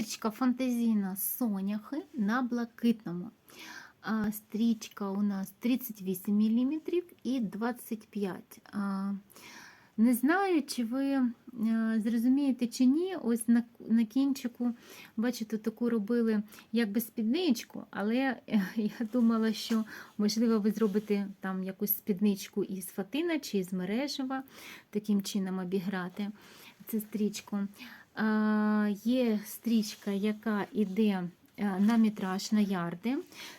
Стрічка фантазійна соняхи на блакитному. Стрічка у нас 38 мм і 25 А, Не знаю, чи ви е, зрозумієте чи ні. Ось на, на кінчику, бачите, таку робили якби спідничку, але е, я думала, що можливо ви зробите там якусь спідничку із фатина чи із мережева, таким чином обіграти цю стрічку. Є стрічка, яка йде е, на метраж, на ярди.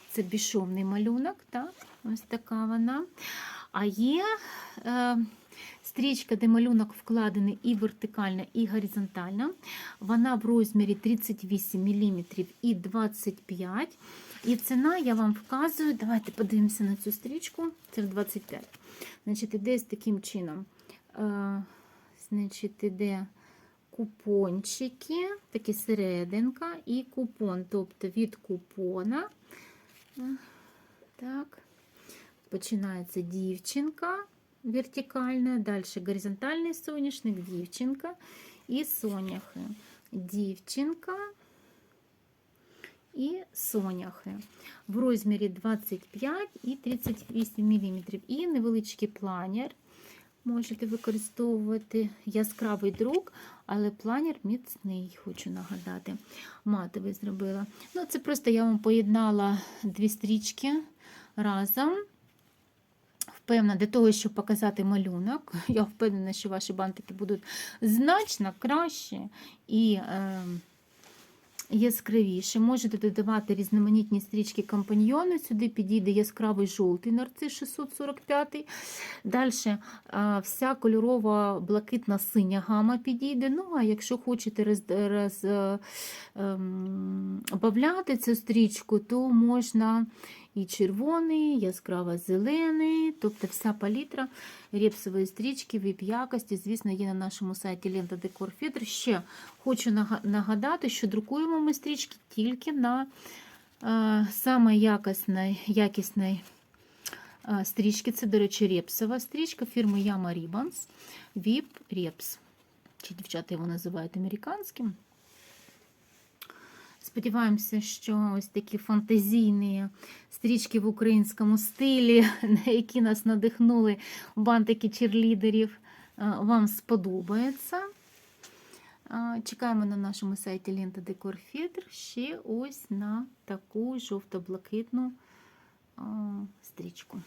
Це бішовний малюнок, так? ось така вона. А є е, стрічка, де малюнок вкладений і вертикально, і горизонтально. Вона в розмірі 38 мм і 25 І ціна я вам вказую. Давайте подивимося на цю стрічку. Це в 25. Значить, іде з таким чином. Е, значить, іде купончики, такі серединка і купон, тобто від купона. Так, починається дівчинка вертикальна, далі горизонтальний соняшник, дівчинка і соняхи. Дівчинка і соняхи в розмірі 25 і 38 мм. І невеличкий планер. Можете використовувати яскравий друк, але планер міцний, хочу нагадати. Матовий зробила. Ну, Це просто я вам поєднала дві стрічки разом. Впевнена, для того, щоб показати малюнок. Я впевнена, що ваші бантики будуть значно краще і е, яскравіше. Можете додавати різноманітні стрічки компаньйони. Сюди підійде яскравий жовтий нарцис 645. Далі вся кольорова блакитна синя гама підійде. Ну, а якщо хочете роз, роз, ем, цю стрічку, то можна і червоний, яскраво зелений, тобто вся палітра репсової стрічки віп якості, звісно, є на нашому сайті Лента Декор Фідр. Ще хочу нагадати, що друкуємо ми стрічки тільки на е, саме якісної, якісної е, стрічки. Це, до речі, репсова стрічка фірми Yama Ribbons VIP Reps. Чи дівчата його називають американським. Сподіваємося, що ось такі фантазійні стрічки в українському стилі, на які нас надихнули бантики черлідерів, вам сподобається. Чекаємо на нашому сайті Лента Декор Фідр ще ось на таку жовто-блакитну стрічку.